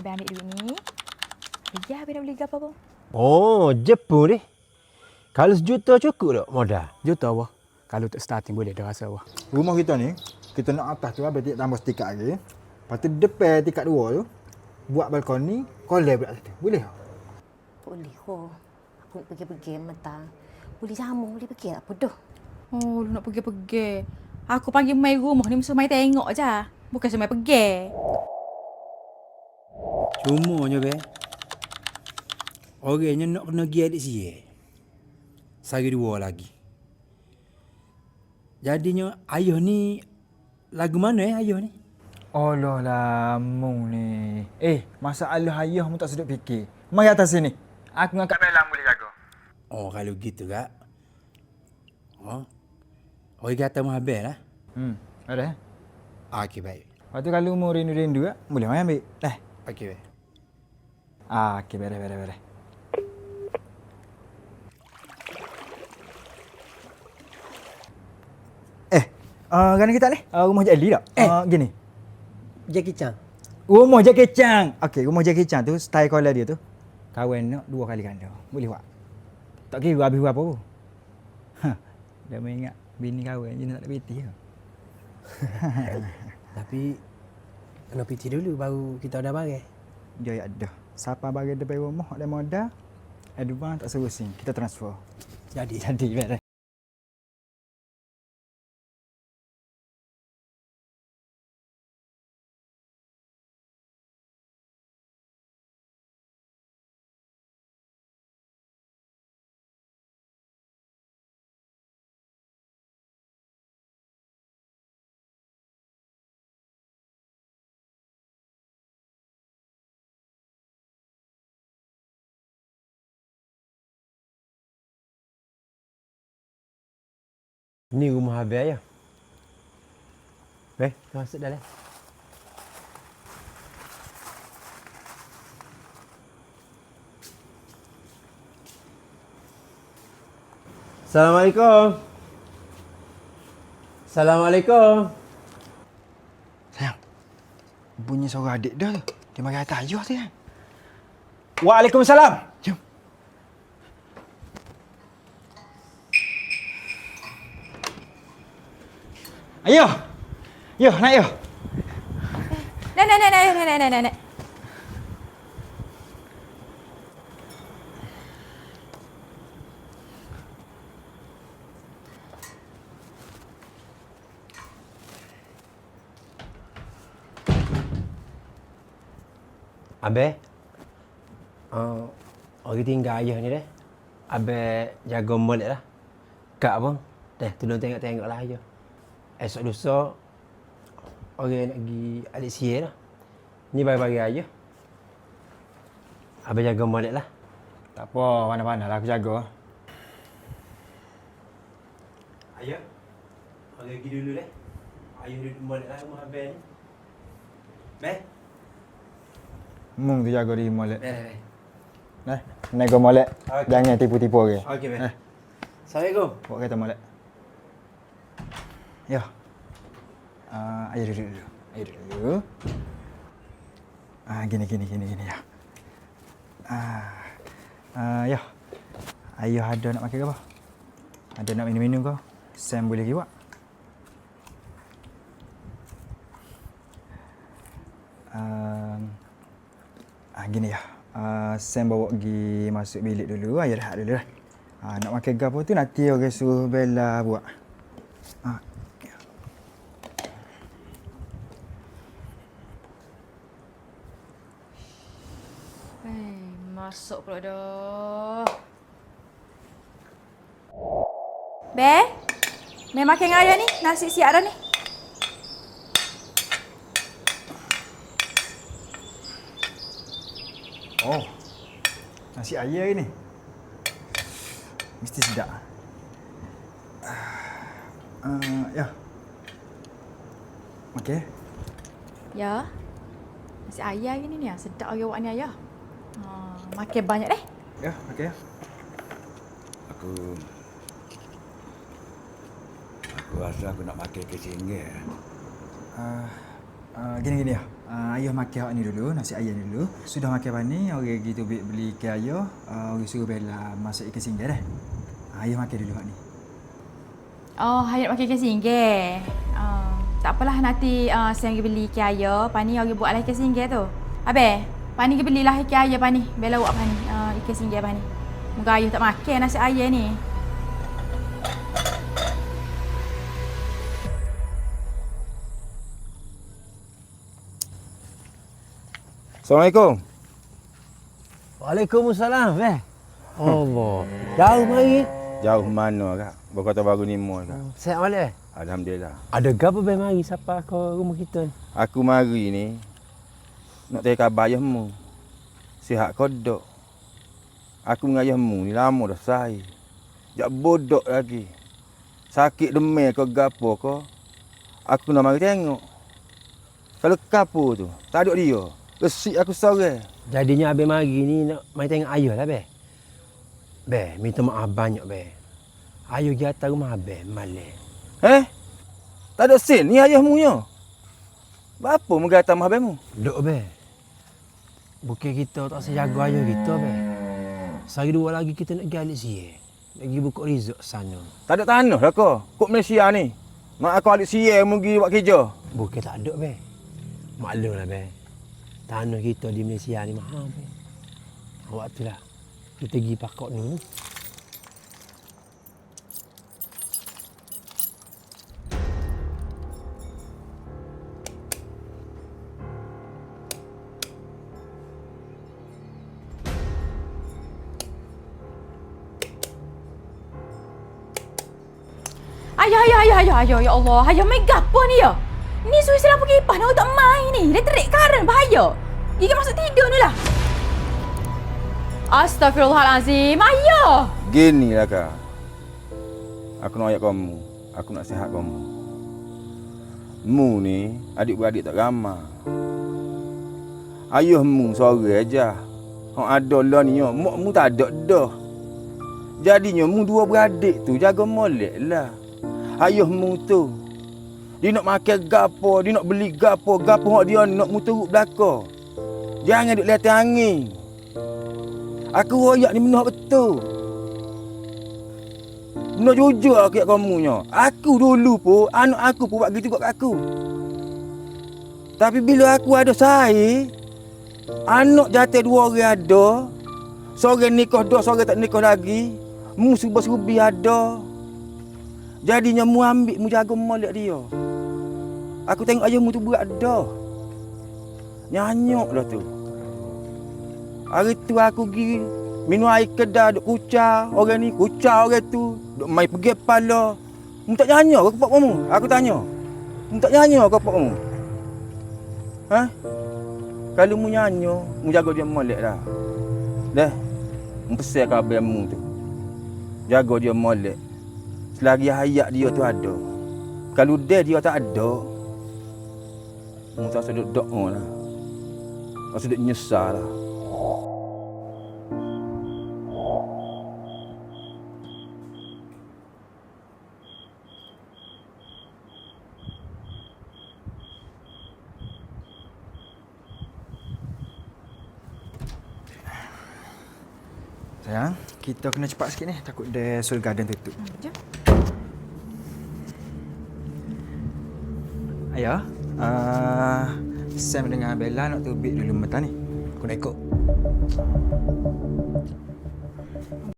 Abang ambil duit ni. Ya, abang dah beli apa pun. Oh, Jepun ni. Kalau sejuta cukup tak modal? Juta apa? Kalau untuk starting boleh dah rasa apa. Rumah kita ni, kita nak atas tu habis tambah stikat lagi. Lepas tu depan tingkat dua tu, buat balkoni, kolej pula situ. Boleh tak? Boleh kok. Aku nak pergi-pergi mentang. Boleh jamu, boleh pergi apa dah. Oh, lu nak pergi-pergi. Aku panggil mai rumah ni mesti mai tengok je. Bukan semai pergi. Cumanya be. Orangnya nak kena pergi adik siye. Sehari dua lagi. Jadinya ayah ni lagu mana eh ayah ni? Allah lama ni. Eh, masalah ayah mu tak sedap fikir. Mari atas sini. Aku ngangkat belang boleh jaga. Oh kalau gitu kak. Oh. Orang kata mau habis lah. Hmm, ada. eh? Okey baik. Lepas tu kalau mu rindu-rindu tak, boleh mai ambil. Eh. Okey baik. Ah, okey, beres, beres, beres. Eh, uh, kan kita ni? Uh, rumah Cik Ali tak? Eh. Uh, gini. Jackie Chan. Rumah Jackie Chan. Okey, rumah Jackie Chan tu style caller dia tu. Kawan nak dua kali ganda. Boleh buat. Tak kira habis berapa pun. Ha. Dah main ingat bini kawan je nak ada piti ke? Tapi kena piti dulu baru kita ada barang. Dia ada. Siapa bagi depan rumah ada modal, advance tak suruh sing. Kita transfer. Jadi Jadi Ni rumah habis ayah. Eh, masuk dalam. Assalamualaikum. Assalamualaikum. Sayang. Bunyi suara adik dah tu. Dia mari atas ayah tu kan. Waalaikumsalam. Ayah. Yo, naik yo. Nek, nek, nek, nek, nek, nek, nek. Abe. Uh, orang tinggal ayah ni deh. Abe jaga molek lah. Kak pun. Dah, tolong tengok-tengok lah ayah. Esok lusa orang nak pergi alik siye lah. Ni bagi-bagi ayah. Abe jaga molek lah. Tak apa, mana-mana lah aku jaga. Ayah. Orang pergi dulu deh. Ayah duduk molek lah rumah Abe ni. Beh. Mung tu jaga diri molek. Beh, beh. Eh, nego molek. Okey. Jangan tipu-tipu orang. Okey, beh. Eh. Assalamualaikum. Bawa kereta molek. Ya. Uh, duduk dulu. Ayah duduk dulu. Ah, gini, gini, gini, gini ya. Ah, ah, ya. Ayah ada nak makan ke apa? Ada nak minum-minum kau? Sam boleh pergi buat? Um, ah, gini ya. Uh, Sam bawa pergi masuk bilik dulu. Ayah rehat dulu lah. Ah, nak makan gapo tu nanti orang suruh Bella buat. Ah, ya. Eh, masuk pula dah. Be? Be makan dengan ayah ni? Nasi siap dah ni. Oh. Nasi ayam ini. Mesti sedap. Uh, ya. Okey. Ya. Nasi ayah ni ni. ah. Sedap ayah buat ni ayah. Ha, makan banyak deh. Ya, okey. Aku Aku rasa aku nak makan ke singgah. Uh, uh, gini gini ya. Uh, ayah makan awak ni dulu, nasi ayam ni dulu. Sudah makan apa ni, orang gitu beli, beli ke ayah, uh, orang suruh Bella masak ikan singgah dah. Uh, ayah makan dulu awak ni. Oh, hayat makan ikan singgah. Uh, tak apalah nanti uh, saya pergi beli ikan ayam. Pani orang buat lah ikan singgah tu. Abe, pani pergi belilah ikan ayam pani. Bella buat pani. Uh, ikan singgah pani. Muka ayah tak makan nasi ayam ni. Assalamualaikum. Waalaikumsalam, eh. Allah. Jauh mari. Jauh mana kak? Berkata baru ni mo kak. Sihat balik. eh? Alhamdulillah. Ada gapo be mari siapa ke rumah kita ni? Aku mari ni nak tanya khabar ayahmu. Sihat kau dok. Aku dengan ayahmu ni lama dah say. Jak bodok lagi. Sakit demam ke gapo ke. Aku nak mari tengok. Kalau kapu tu, tak ada dia. Resik aku sore. Jadinya abang mari ni nak mai tengok ayah lah be. Be, minta maaf banyak be. Ayah pergi atas rumah abang malam. Eh? Tak ada sen ni ayahmu nya. Apa menggata mah abangmu? Duk be. Bukan kita tak sejaga ayah kita be. Sehari dua lagi kita nak pergi siye. Nak pergi buka resort sana. Tak ada tanah lah kau. Kok Malaysia ni. Mak aku alik siye mu pergi buat kerja. Bukan tak ada be. Maklum lah be. Tanah kita di Malaysia ni mahal be. Awak tu lah. Kita pergi pakok ni. Ayah, ayah, ayah, ayah, ayah, ya Allah. Ayah main gapo ni ya? Ni suruh saya lampu kipas nak tak main ni. Terik karen bahaya. Gigi masuk tidur ni lah. Astaghfirullahalazim. Ayah. Gini lah kak. Aku nak ayat kamu. Aku nak sihat kamu. Mu ni adik-beradik tak ramah. Ayahmu sore aja. Hang ada lah ni. Mak mu tak ada dah. Jadinya mu dua beradik tu jaga molek lah. Ayahmu tu. Dia nak makan gapo, dia nak beli gapo, gapo hak dia nak mu turut belaka. Jangan duk lihat angin. Aku royak ni benar betul. Benar jujur aku kat kamu. Aku dulu pun, anak aku pun buat gitu kat aku. Tapi bila aku ada saya, anak jatuh dua orang ada, seorang nikah dua, seorang tak nikah lagi, mu serba-serbi ada. Jadinya mu ambil, mu jaga molek dia. Aku tengok ayahmu tu berat dah. Nyanyuk dah tu. Hari tu aku pergi minum air kedai duk kucar. Orang ni kucar orang tu. Duk mai pergi kepala. Mu tak nyanyi ke kepak kamu? Aku tanya. Mu tak nyanyi ke kepak kamu? Ha? Kalau mu nyanyi, mu jaga dia molek dah. Dah. Mu pesan khabar mu tu. Jaga dia molek. Selagi hayat dia tu ada. Kalau dia dia tak ada, mu tak sedut doa lah. Tak sedut nyesal lah. Sayang, kita kena cepat sikit ni. Takut dia Soul Garden tutup. Jom. Ya. Uh, Sam dengan Bella nak tu beat dulu mata ni. Aku nak ikut.